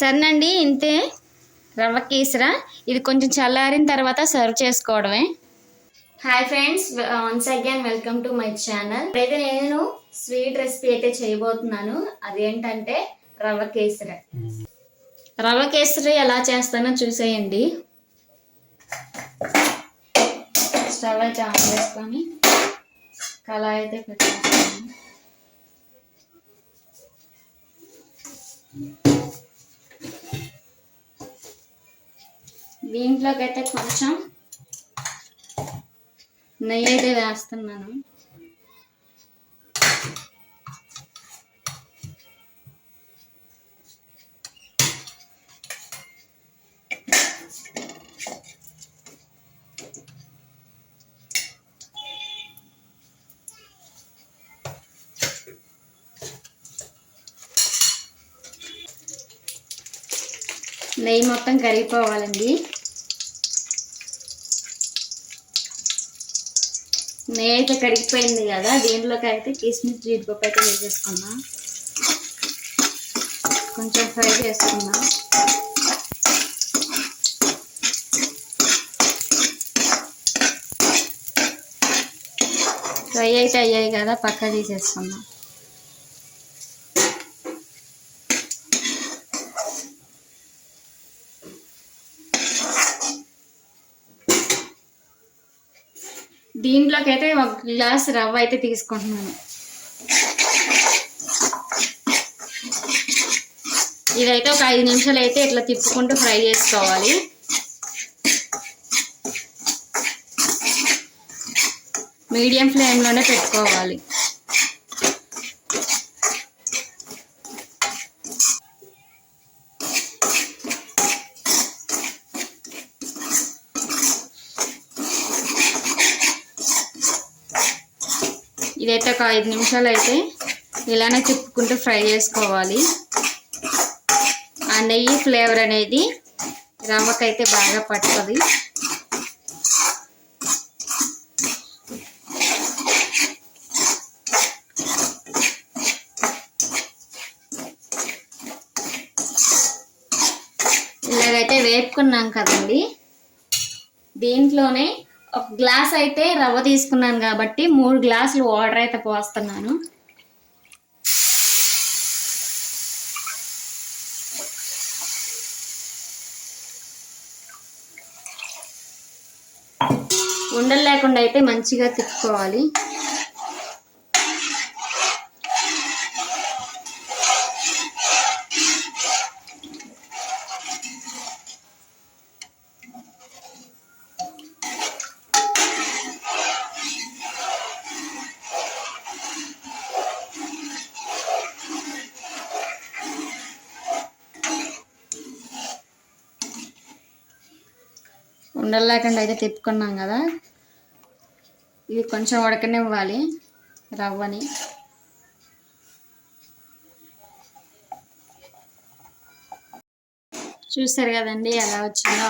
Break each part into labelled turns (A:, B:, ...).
A: సరేనండి ఇంతే. రవ్వ కేసర. ఇది కొంచెం చల్లారిన తర్వాత సర్వ్ చేసుకోవడమే. Hi friends once again welcome to my channel. అయితే నేను స్వీట్ రెసిపీ అయితే చేయబోతున్నాను. అదేంటంటే రవ్వ కేసరి. రవ్వ కేసరి ఎలా చేస్తానో చూసేయండి. స్టవ్ అయితే ఆన్ చేసుకొని కళాయి అయితే పెట్టేస్తాను. దీంట్లోకి అయితే కొంచెం నెయ్యి అయితే వేస్తున్నాను. నెయ్యి మొత్తం కరిగిపోవాలండి. నెయ్యి అయితే కరిగిపోయింది కదా దీంట్లోకి అయితే కిస్మిస్ జీడిపప్పు అయితే వేసేసుకున్నా కొంచెం ఫ్రై చేసుకున్నా. ఫ్రై అయితే అయ్యాయి కదా పక్క తీసేసుకున్నా. దీంట్లోకి అయితే ఒక గ్లాస్ రవ్వ అయితే తీసుకుంటున్నాను. ఇదైతే ఒక ఐదు నిమిషాలు అయితే ఇట్లా తిప్పుకుంటూ ఫ్రై చేసుకోవాలి. మీడియం ఫ్లేమ్లోనే పెట్టుకోవాలి. ఇదైతే ఒక ఐదు నిమిషాలు అయితే ఇలానే తిప్పుకుంటూ ఫ్రై చేసుకోవాలి. ఆ నెయ్యి ఫ్లేవర్ అనేది రవ్వకైతే బాగా పట్టుతుంది ఇలాగైతే వేపుకున్నాం కదండి. దీంట్లోనే ఒక గ్లాస్ అయితే రవ్వ తీసుకున్నాను కాబట్టి మూడు గ్లాసులు వాటర్ అయితే పోస్తున్నాను. ఉండలు లేకుండా అయితే మంచిగా తిప్పుకోవాలి. ఉండలు లేకుండా అయితే తిప్పుకున్నాం కదా. ఇది కొంచెం ఉడకనివ్వాలి రవ్వని. చూసారు కదండి ఎలా వచ్చిందో?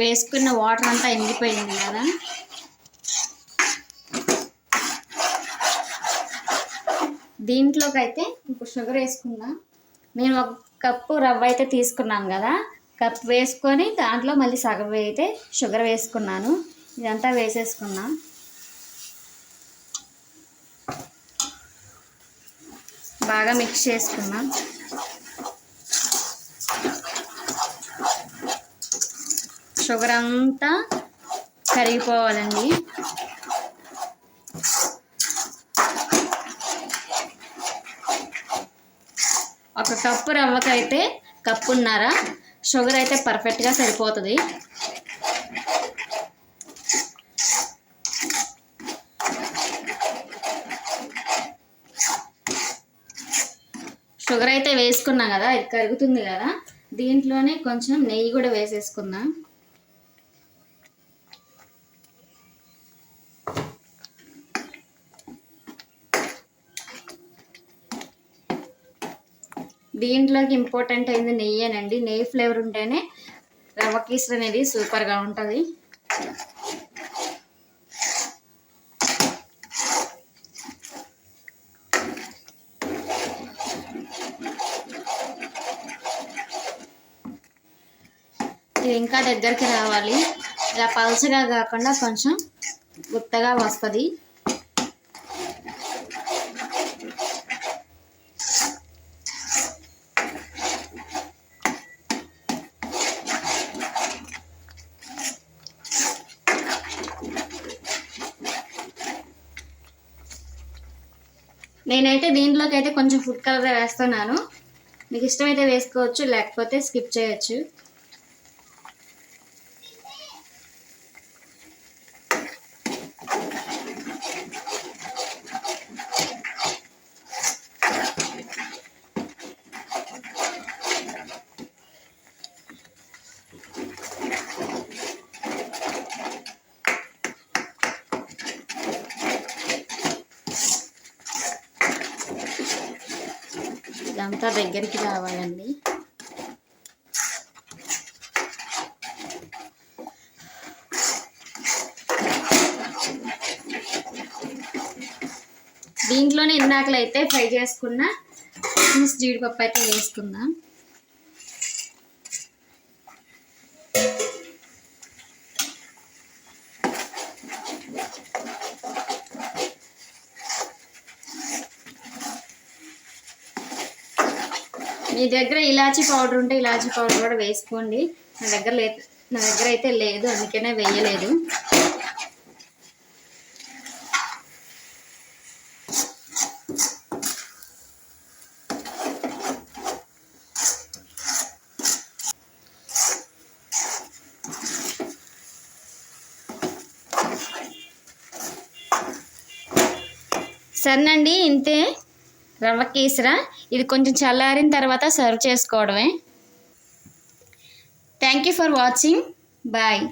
A: వేసుకున్న వాటర్ అంతా ఎండిపోయింది కదా. దీంట్లోకి అయితే ఇప్పుడు షుగర్ వేసుకుందాం. నేను ఒక కప్పు రవ్వ అయితే తీసుకున్నాను కదా. కప్ వేసుకొని దాంట్లో మళ్ళీ సగం అయితే షుగర్ వేసుకున్నాను. ఇదంతా వేసేసుకున్నా. బాగా మిక్స్ చేసుకున్నా. షుగర్ అంతా కరిగిపోవాలండి. ఒక కప్పు రవ్వకైతే కప్పున్నర. షుగర్ అయితే పర్ఫెక్ట్గా సరిపోతుంది. షుగర్ అయితే వేసుకున్నాం కదా ఇది కరుగుతుంది కదా. దీంట్లోనే కొంచెం నెయ్యి కూడా వేసేసుకుందాం. దీంట్లోకి ఇంపార్టెంట్ అయింది నెయ్యేనండి నెయ్యి ఫ్లేవర్ ఉంటేనే రవ్వ కేసరి అనేది సూపర్గా ఉంటుంది. ఇది ఇంకా దగ్గరికి రావాలి. ఇలా పల్చగా కాకుండా కొంచెం గుత్తగా వస్తుంది. నేనైతే దీంట్లోకి అయితే కొంచెం ఫుడ్ కలర్ వేస్తున్నాను. మీకు ఇష్టమైతే వేసుకోవచ్చు లేకపోతే స్కిప్ చేయొచ్చు. ఇదంతా దగ్గరికి రావాలండి. దీంట్లోనే ఇందాకలైతే ఫ్రై చేసుకున్న జీడిపప్పు అయితే వేసుకుందాం. మీ దగ్గర ఇలాచీ పౌడర్ ఉంటే ఇలాచీ పౌడర్ కూడా వేసుకోండి. నా దగ్గర లేదు నా దగ్గర అయితే లేదు అందుకనే వేయలేదు. సరేనండి ఇంతే. రవ్వ కేసరా ఇది కొంచెం చల్లారిన తర్వాత సర్వ్ చేసుకోవడమే. Thank you for watching bye